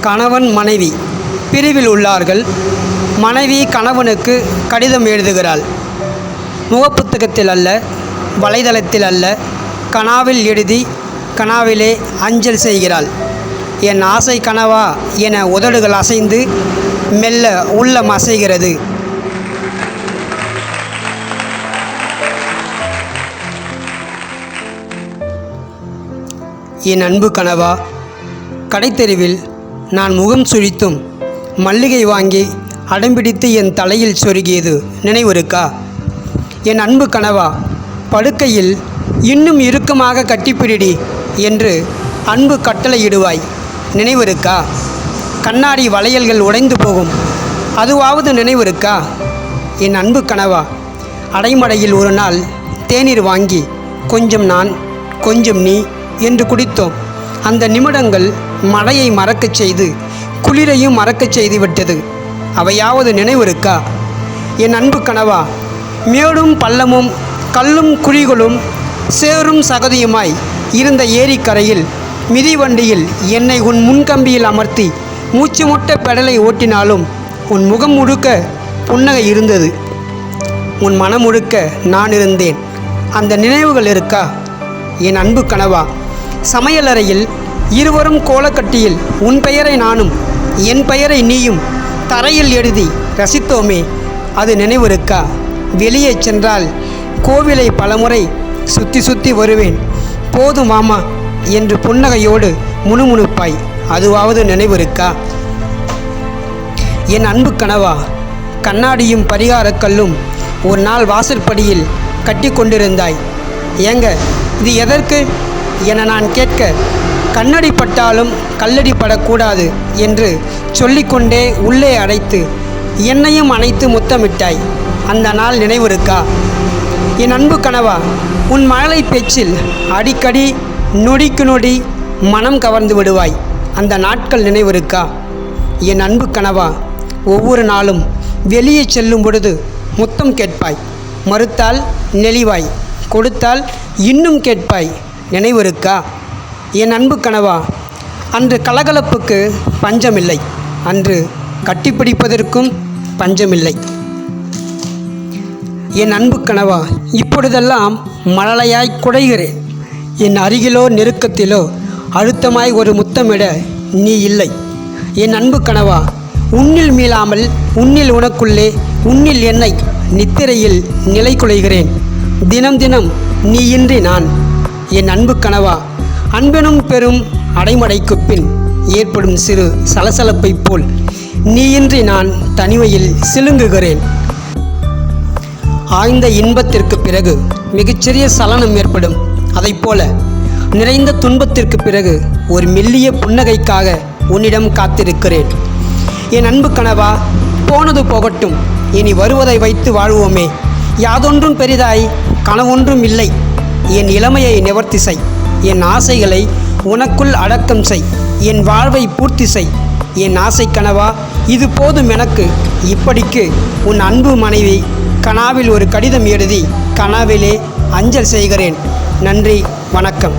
கணவன் மனைவி பிரிவில் உள்ளார்கள். மனைவி கணவனுக்கு கடிதம் எழுதுகிறாள். முகப்புத்தகத்தில் அல்ல வலைதளத்தில் அல்ல கனாவில் எழுதி கனாவிலே அஞ்சல் செய்கிறாள். என் ஆசை கனவா என உதடுகள் அசைந்து மெல்ல உள்ளம் அசைகிறது. என் அன்பு கனவா கடைத்தெருவில் நான் முகம் சுழித்தும் மல்லிகை வாங்கி அடம்பிடித்து என் தலையில் சொருகியது நினைவிருக்கா? என் அன்பு கனவா படுக்கையில் இன்னும் இறுக்கமாக கட்டிப்பிடிடி என்று அன்பு கட்டளையிடுவாய். நினைவிருக்கா? கண்ணாடி வளையல்கள் உடைந்து போகும். அதுவாவது நினைவிருக்கா? என் அன்பு கனவா அடைமடையில் ஒரு நாள் தேநீர் வாங்கி கொஞ்சம் நான் கொஞ்சம் நீ என்று குடித்தோம். அந்த நிமிடங்கள் மழையை மறக்கச் செய்து குளிரையும் மறக்கச் செய்து விட்டது அவையாவது நினைவிருக்கா? என் அன்பு கனவா மேடும் பள்ளமும் கல்லும் குழிகளும் சேரும் சகதியுமாய் இருந்த ஏரிக்கரையில் மிதிவண்டியில் என்னை உன் முன்கம்பியில் அமர்த்தி மூச்சு முட்ட பெடலை ஓட்டினாலும் உன் முகம் முழுக்க புன்னகை இருந்தது. உன் மனம் முழுக்க நான் இருந்தேன். அந்த நினைவுகள் இருக்கா? என் அன்பு கனவா சமையலறையில் இருவரும் கோலக்கட்டியில் உன் பெயரை நானும் என் பெயரை நீயும் தரையில் எழுதி ரசித்தோமே அது நினைவிருக்கா? வெளியே சென்றால் கோவிலை பலமுறை சுற்றி சுற்றி வருவேன். போதும் மாமா என்று புன்னகையோடு முணுமுணுப்பாய் அதுவாவது நினைவிருக்கா? என் அன்பு கனவா கண்ணாடியும் பரிகாரக் கல்லும் ஒரு நாள் வாசற்படியில் கட்டி கொண்டிருந்தாய் ஏங்க இது எதற்கு? என நான் கேட்க கண்ணடி பட்டாலும் கல்லடி படக்கூடாது என்று சொல்லிக்கொண்டே உள்ளே அடைத்து என்னையும் அணைத்து முத்தமிட்டாய். அந்த நாள் நினைவிருக்கா? என் அன்பு கனவா உன் மழலை பேச்சில் அடிக்கடி நொடிக்கு நொடி மனம் கவர்ந்து விடுவாய். அந்த நாட்கள் நினைவிருக்கா? என் அன்பு கனவா ஒவ்வொரு நாளும் வெளியே செல்லும் பொழுது முத்தம் கேட்பாய். மறுத்தால் நெளிவாய் கொடுத்தால் இன்னும் கேட்பாய். நினைவிருக்கா என் அன்பு கனவா அன்று கலகலப்புக்கு பஞ்சமில்லை. அன்று கட்டிப்பிடிப்பதற்கும் பஞ்சமில்லை. என் அன்பு கனவா இப்பொழுதெல்லாம் மழலையாய் குடைகிறேன். என் அருகிலோ நெருக்கத்திலோ அழுத்தமாய் ஒரு முத்தமிட நீ இல்லை. என் அன்பு கனவா உன்னில் மீளாமல் உன்னில் உனக்குள்ளே உன்னில் என்னை நித்திரையில் நிலை குலைகிறேன் தினம் தினம் நீ இன்றி நான் என் அன்பு கனவா அன்பெனும் பெரும் அடைமடைக்குப் பின் ஏற்படும் சிறு சலசலப்பைப் போல் நீயின்றி நான் தனிமையில் சிலுங்குகிறேன். ஆழ்ந்த இன்பத்திற்கு பிறகு மிகச்சிறிய சலனம் ஏற்படும். அதைப்போல நிறைந்த துன்பத்திற்கு பிறகு ஒரு மெல்லிய புன்னகைக்காக உன்னிடம் காத்திருக்கிறேன். என் அன்பு கனவா போனது போகட்டும். இனி வருவதை வைத்து வாழ்வோமே. யாதொன்றும் பெரிதாய் கனவொன்றும் இல்லை. என் இளமையை நிவர்த்தி செய். என் ஆசைகளை உனக்குள் அடக்கம் செய். என் வாழ்வை பூர்த்தி செய். என் ஆசை கனவா? இது போதும் எனக்கு. இப்படிக்கு உன் அன்பு மனைவி கனாவில் ஒரு கடிதம் எழுதி கனாவிலே அஞ்சல் செய்கிறேன். நன்றி. வணக்கம்.